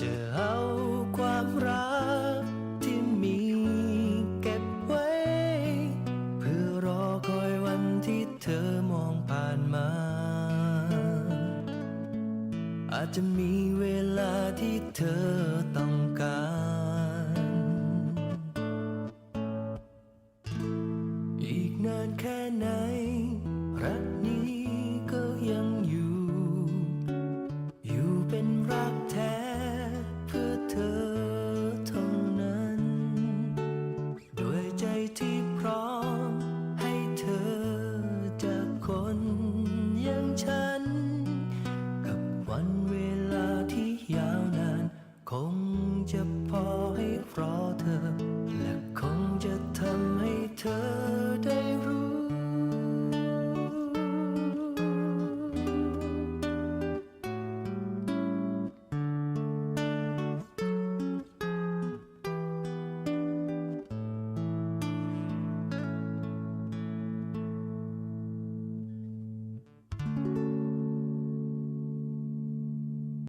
จะเอาความรักที่มีเก็บไว้ เพื่อรอคอยวันที่เธอมองผ่านมา อาจจะมีเวลาที่เธอต้องการ อีกนานแค่ไหน รักนี้